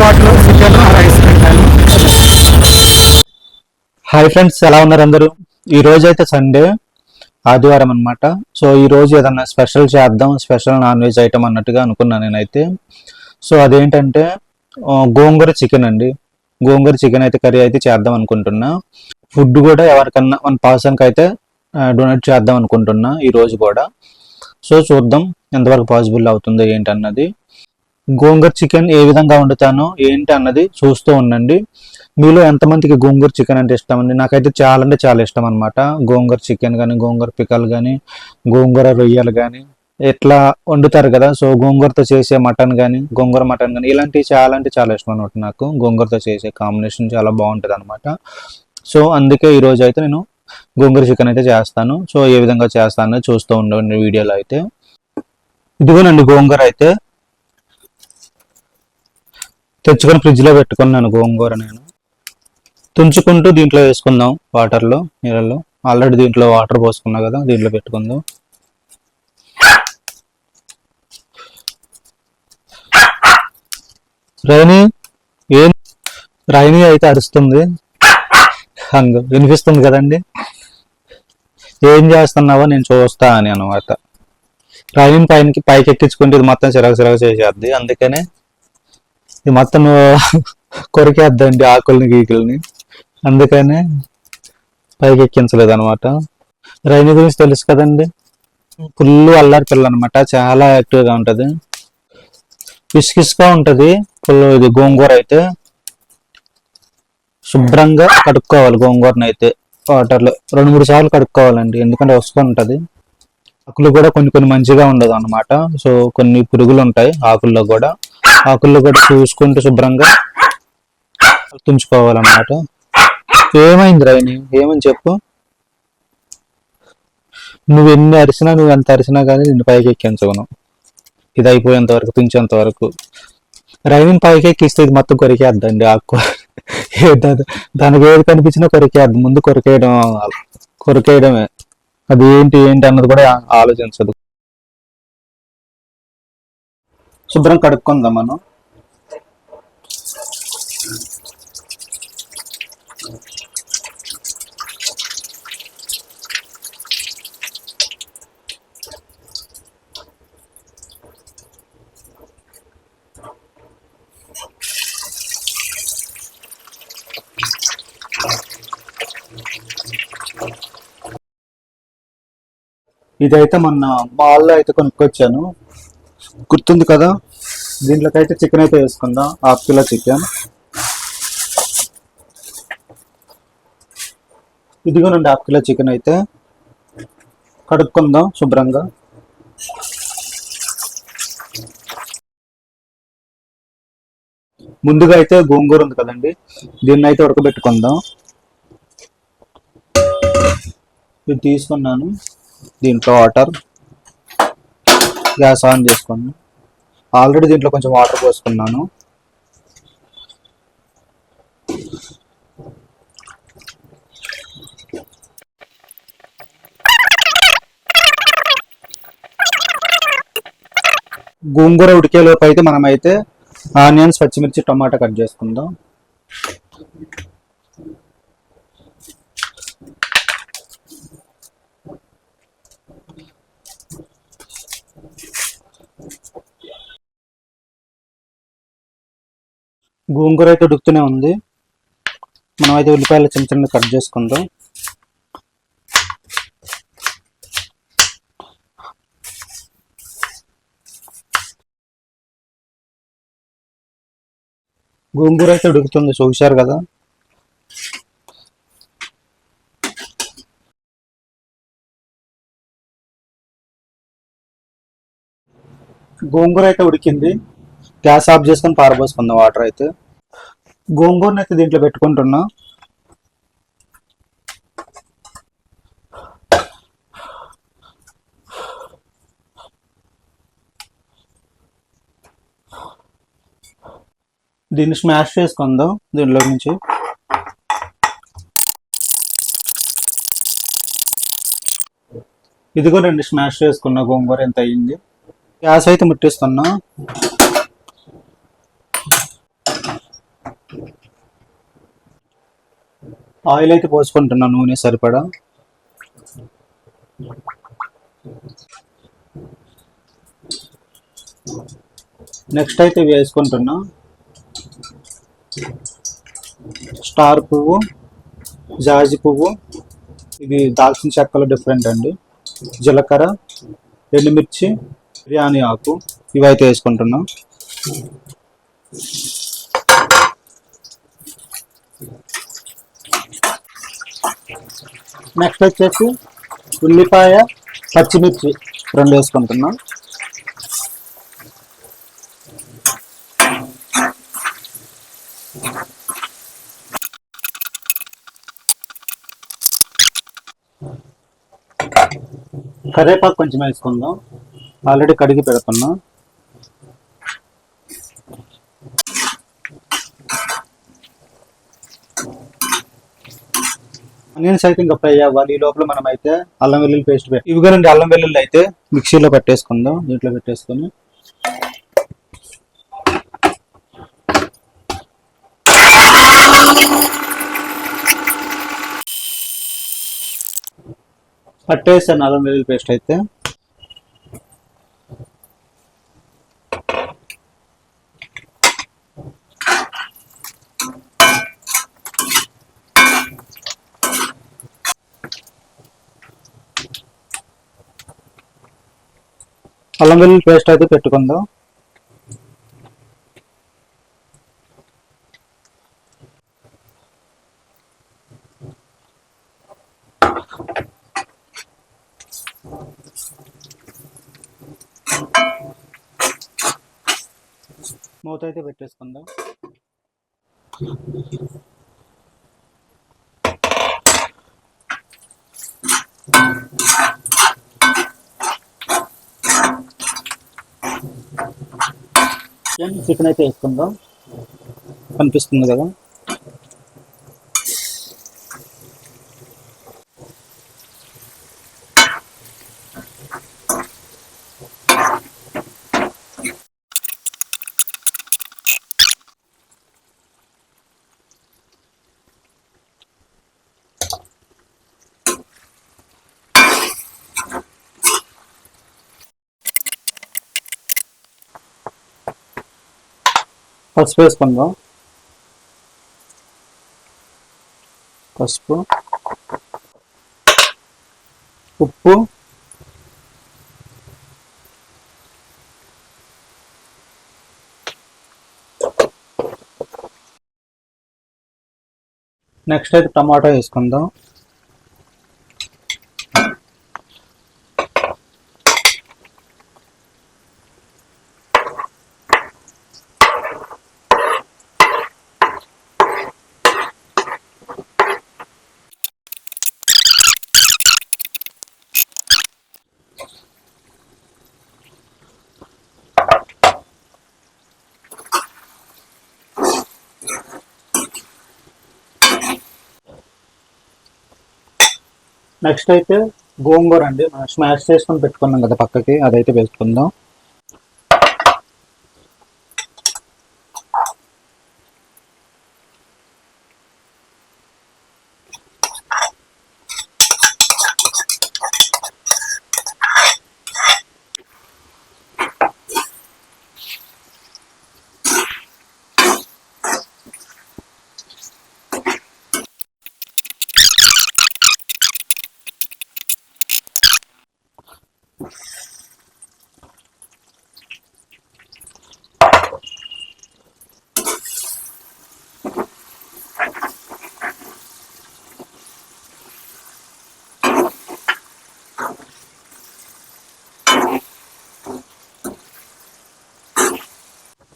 పాటు chicken rice పెట్టాను hi friends ఎలా ఉన్నారు అందరూ? ఈ రోజు అయితే సండే ఆదివారం అన్నమాట. సో ఈ రోజు ఏదన్నా స్పెషల్ చేద్దాం స్పెషల్ నాన్ వెజ్ ఐటమ్ అన్నట్టుగా అనుకున్నాను నేనైతే. సో అదేంటంటే గోంగూర చికెన్ అండి. గోంగూర చికెన్ అయితే కర్రీ అయితే చేద్దాం అనుకుంటున్నా. ఫుడ్ కూడా ఎవరికన్నా వన్ పర్సన్కి అయితే డొనేట్ చేద్దాం అనుకుంటున్నా ఈ రోజు కూడా. సో చూద్దాం ఎంతవరకు పాసిబుల్ అవుతుందో ఏంటన్నది. గోంగూర చికెన్ ఏ విధంగా వండుతాను ఏంటి అన్నది చూస్తూ ఉండండి. మీలో ఎంతమందికి గోంగూర చికెన్ అంటే ఇష్టం అండి? నాకైతే చాలా అంటే చాలా ఇష్టం అనమాట గోంగూర చికెన్ కానీ గోంగూర పికల్ కానీ గోంగూర రొయ్యలు కానీ ఇట్లా వండుతారు కదా. సో గోంగూరతో చేసే మటన్ కానీ గోంగూర మటన్ కానీ ఇలాంటివి చాలా అంటే చాలా ఇష్టం అనమాట నాకు. గోంగూరతో చేసే కాంబినేషన్ చాలా బాగుంటుంది అనమాట సో అందుకే ఈరోజు అయితే నేను గోంగూర చికెన్ అయితే చేస్తాను. సో ఏ విధంగా చేస్తానో చూస్తూ ఉండండి వీడియోలో అయితే. ఇదిగోనండి గోంగూర అయితే తెచ్చుకొని ఫ్రిడ్జ్లో పెట్టుకున్నాను గోంగూర నేను. తుంచుకుంటూ దీంట్లో వేసుకుందాం వాటర్లో నీళ్ళలో. ఆల్రెడీ దీంట్లో వాటర్ పోసుకున్నా కదా దీంట్లో పెట్టుకుందాం. రైని ఏం? రైని అయితే అరుస్తుంది. హంగ వినిపిస్తుంది కదండి? ఏం చేస్తున్నావో నేను చూస్తా అని అనమాట రైని పైనకి పైకి ఎక్కించుకుంటే ఇది మొత్తం చిరాకు చిరాకు చేసేద్ది. అందుకనే ఇది మొత్తం కొరికేద్దండి ఆకుల్ని గీకుల్ని. అందుకనే పైకి ఎక్కించలేదు అనమాట రైని గురించి తెలుసు కదండి? ఫుల్ అల్లారి పిల్ల అనమాట చాలా యాక్టివ్గా ఉంటుంది. ఉంటది ఉంటుంది. ఫుల్ ఇది గోంగూర అయితే. శుభ్రంగా కడుక్కోవాలి గోంగూరని అయితే. వాటర్లో రెండు మూడు సార్లు కడుక్కోవాలండి. ఎందుకంటే వస్తూ ఉంటుంది. ఆకులు కూడా కొన్ని కొన్ని మంచిగా ఉండదు అనమాట సో కొన్ని పురుగులు ఉంటాయి ఆకుల్లో కూడా. ఆకుల్లో కూడా చూసుకుంటూ శుభ్రంగా తుంచుకోవాలన్నమాట. ఏమైంది రాయిని ఏమని చెప్పు? నువ్వు ఎన్ని అరిసినా నువ్వు ఎంత అరిసినా కానీ నిన్ను పైకి ఎక్కించవును ఇది అయిపోయేంత వరకు తుంచేంత వరకు. రైవింగ్ పైకి ఎక్కిస్తే ఇది మొత్తం కొరికేద్దండి ఆకు. దానికి ఏది కనిపించినా కొరికేద్ది. ముందు కొరికేయడం కొరికేయడమే. అది ఏంటి ఏంటి అన్నది కూడా ఆలోచించదు. శుభ్రం కడుక్కుందాం మనం. ఇదైతే మొన్న మాల్లో అయితే కొనుక్కొచ్చాను. గుర్తుంది కదా? దీంట్లోకి అయితే చికెన్ అయితే వేసుకుందాం. హాఫ్ కిలో చికెన్ ఇదిగోనండి హాఫ్ కిలో చికెన్ అయితే. కడుక్కుందాం శుభ్రంగా. ముందుగా అయితే గోంగూర ఉంది కదండి. దీన్ని అయితే ఉడకబెట్టుకుందాం. ఇది తీసుకున్నాను. దీంట్లో వాటర్. గ్యాస్ ఆన్ చేసుకోండి ఆల్రెడీ దీంట్లో కొంచెం వాటర్ పోసుకున్నాను. గోంగూర ఉడికేలోపు అయితే మనమైతే ఆనియన్స్ పచ్చిమిర్చి టమాటా కట్ చేసుకుందాం. గోంగూర అయితే ఉడుకుతూనే ఉంది. మనం అయితే ఉల్లిపాయలు చిన్న చిన్న కట్ చేసుకుందాం. గోంగూర అయితే ఉడుకుతుంది చూశారు కదా. గోంగూర అయితే ఉడికింది. గ్యాస్ ఆఫ్ చేసుకొని పారబోసుకుందాం వాటర్ అయితే. గోంగూరని అయితే దీంట్లో పెట్టుకుంటున్నా. దీన్ని స్మాష్ చేసుకుందాం దీనిలో నుంచి. ఇదిగో రెండు స్మాష్ చేసుకున్న గోంగూర ఎంత అయ్యింది గ్యాస్ అయితే ముట్టిస్తున్నా. ఆయిల్ అయితే పోసుకుంటున్నా నూనె సరిపడా. నెక్స్ట్ అయితే ఇవి వేసుకుంటున్నా. స్టార్ పువ్వు జాజి పువ్వు. ఇది దాల్చిన చెక్కలు డిఫరెంట్ అండి. జీలకర్ర ఎండుమిర్చి బిర్యానీ ఆకు ఇవైతే వేసుకుంటున్నాం. నెక్స్ట్ వచ్చేసి ఉల్లిపాయ పచ్చిమిర్చి రెండు వేసుకుంటున్నాం. కరివేపాకు కొంచెం వేసుకుందాం. ఆల్రెడీ కడిగి పెడుతున్నాం. నేను సైతం ఇంకా ఫ్రై అవ్వాలి. ఈ లోపల మనం అయితే అల్లం వెల్లుల్లి పేస్ట్ ఇవి కూడా అల్లం వెల్లుల్లి అయితే మిక్సీలో పెట్టేసుకుందాం. దీంట్లో పెట్టేసుకొని. పట్టేసాను అల్లం వెల్లుల్లి పేస్ట్ అయితే. అల్లం వెల్లుల్లి పేస్ట్ అయితే పెట్టుకుందాం. మూత అయితే పెట్టేసుకుందాం. చికెన్ అయితే వేసుకుందాం. కనిపిస్తుంది కదా? పసుపు వేసుకుందాం. పసుపు. ఉప్పు. నెక్స్ట్ అయితే టమాటా వేసుకుందాం. నెక్స్ట్ అయితే గోంగూర అండి. మనం స్మాష్ చేసుకొని పెట్టుకున్నాం కదా పక్కకి అదైతే వేసుకుందాం.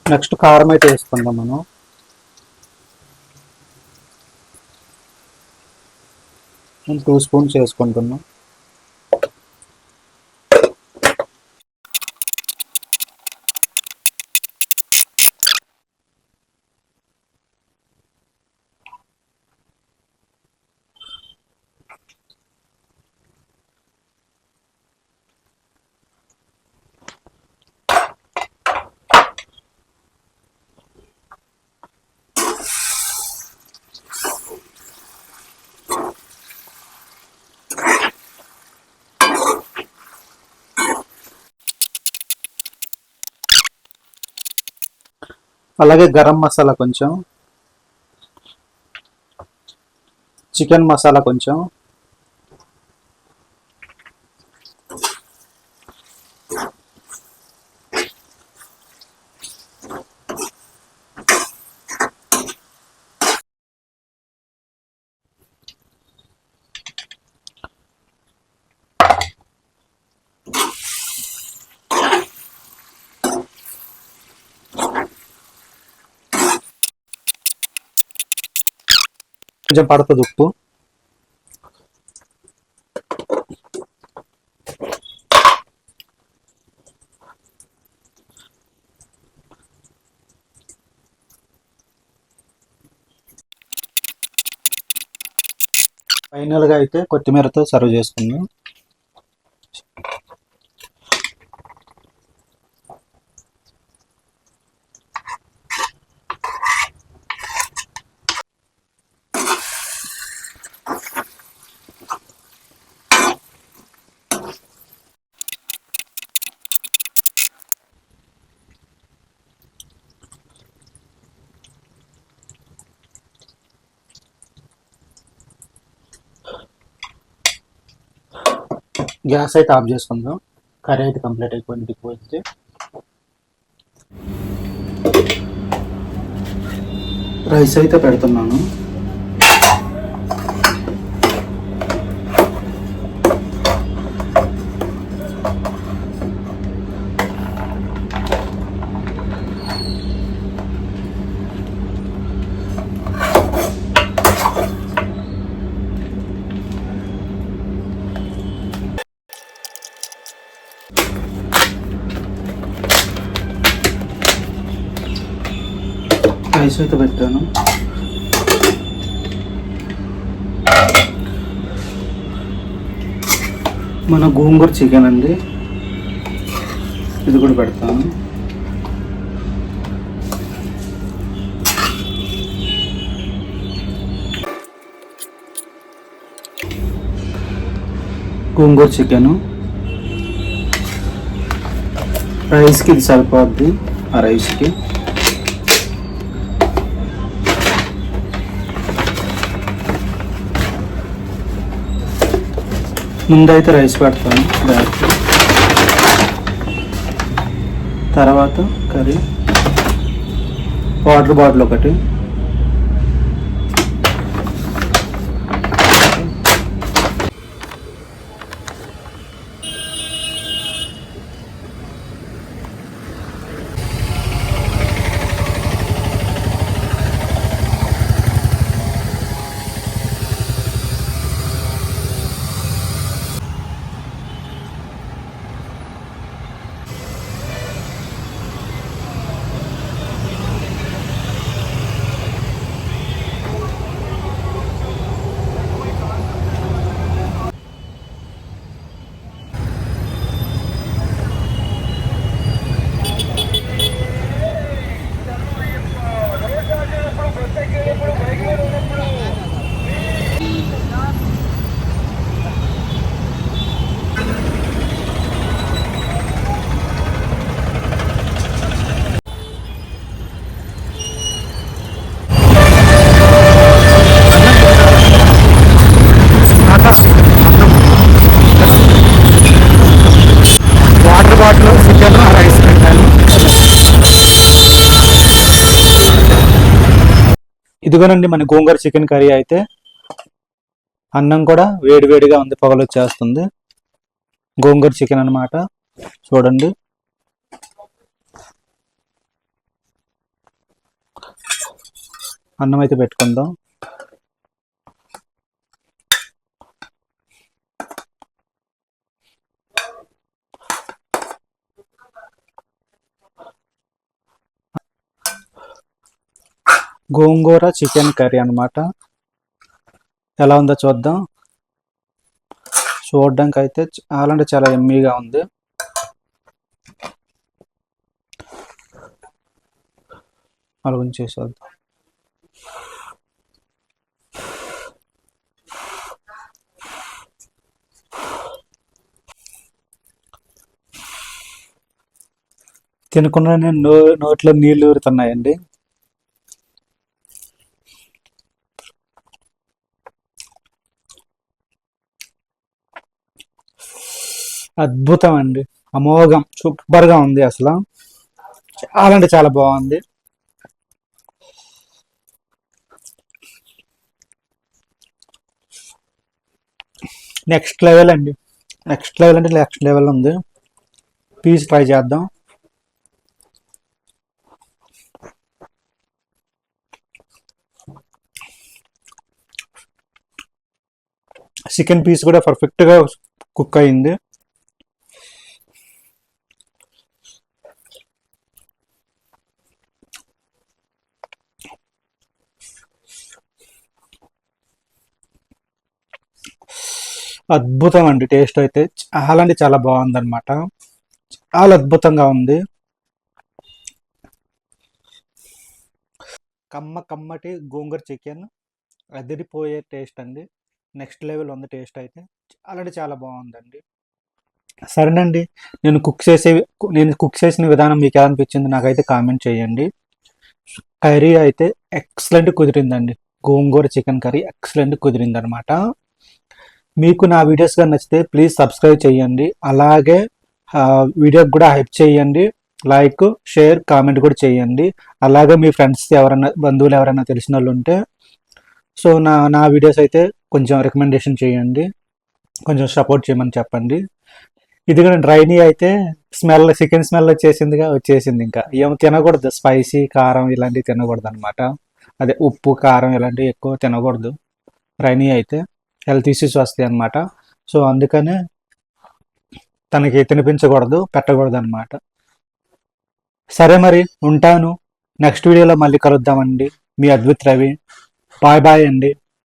నెక్స్ట్ కారం అయితే వేసుకుందాం మనం. టూ స్పూన్స్ వేసుకుంటున్నాం. అలాగే గరం మసాలా కొంచెం. చికెన్ మసాలా కొంచెం. కొంచెం పడుతుంది ఉప్పు. ఫైనల్గా అయితే కొత్తిమీరతో సర్వ్ చేసుకుందాం. గ్యాస్ అయితే ఆఫ్ చేసుకుందాం. కర్రీ అయితే కంప్లీట్ అయిపోయింది. దిక్కుపోయింది రైస్ అయితే పెడుతున్నాను. రైస్ పెట్టాను. మన గోంగూర చికెన్ అండి. ఇది కూడా పెడతాను. గోంగూర చికెను. రైస్కి ఇది సరిపోద్ది. ఆ రైస్కి. ముందైతే రైస్ పెడతాను బ్యాగ్ తర్వాత కర్రీ. వాటర్ బాటిల్ ఒకటి. ఇదిగోనండి మన గోంగూర చికెన్ కర్రీ అయితే అన్నం కూడా వేడి వేడిగా ఉంది పొగలు వచ్చేస్తుంది. గోంగూర చికెన్ అన్నమాట. చూడండి. అన్నం అయితే పెట్టుకుందాం. గోంగూర చికెన్ కర్రీ అన్నమాట. ఎలా ఉందో చూద్దాం. చూడడానికి అయితే చాలా అంటే చాలా ఎమ్మీగా ఉంది. అలా ఉంచేసేద్దాం తినకుండానే నో నోట్లో నీళ్ళు ఊరుతున్నాయండి. అద్భుతం అండి అమోఘం సూపర్గా ఉంది అసలు. చాలా అంటే చాలా బాగుంది. నెక్స్ట్ లెవెల్ అండి. నెక్స్ట్ లెవెల్ అంటే నెక్స్ట్ లెవెల్ ఉంది. పీస్ ట్రై చేద్దాం. చికెన్ పీస్ కూడా పర్ఫెక్ట్గా కుక్ అయింది. అద్భుతం అండి టేస్ట్ అయితే చాలా అంటే చాలా బాగుంది అనమాట చాలా అద్భుతంగా ఉంది. కమ్మ కమ్మటి గోంగూర చికెన్ అదిరిపోయే టేస్ట్ అండి. నెక్స్ట్ లెవెల్ ఉంది టేస్ట్ అయితే. చాలా అంటే చాలా బాగుందండి. సరేనండి. నేను కుక్ చేసే నేను కుక్ చేసిన విధానం మీకు ఎలా అనిపించింది నాకైతే కామెంట్ చేయండి. కర్రీ అయితే ఎక్సలెంట్ కుదిరిందండి. గోంగూర చికెన్ కర్రీ ఎక్సలెంట్ కుదిరింది అనమాట మీకు నా వీడియోస్ కానీ నచ్చితే ప్లీజ్ సబ్స్క్రైబ్ చేయండి. అలాగే వీడియోకి కూడా హైప్ చేయండి. లైక్ షేర్ కామెంట్ కూడా చేయండి. అలాగే మీ ఫ్రెండ్స్ ఎవరైనా బంధువులు ఎవరైనా తెలిసిన వాళ్ళు ఉంటే సో నా నా వీడియోస్ అయితే కొంచెం రికమెండేషన్ చేయండి. కొంచెం సపోర్ట్ చేయమని చెప్పండి. ఇది కూడా డ్రైనీ అయితే స్మెల్ చికెన్ స్మెల్ వచ్చేసిందిగా వచ్చేసింది ఇంకా. ఏం తినకూడదు. స్పైసీ కారం ఇలాంటివి తినకూడదు అనమాట అదే ఉప్పు కారం ఇలాంటివి ఎక్కువ తినకూడదు. డ్రైనీ అయితే హెల్త్ ఇష్యూస్ వస్తాయి అనమాట సో అందుకనే తనకి తినిపించకూడదు పెట్టకూడదు అనమాట సరే మరి ఉంటాను. నెక్స్ట్ వీడియోలో మళ్ళీ కలుద్దామండి. మీ అద్భుత్ రవి. బాయ్ బాయ్ అండి.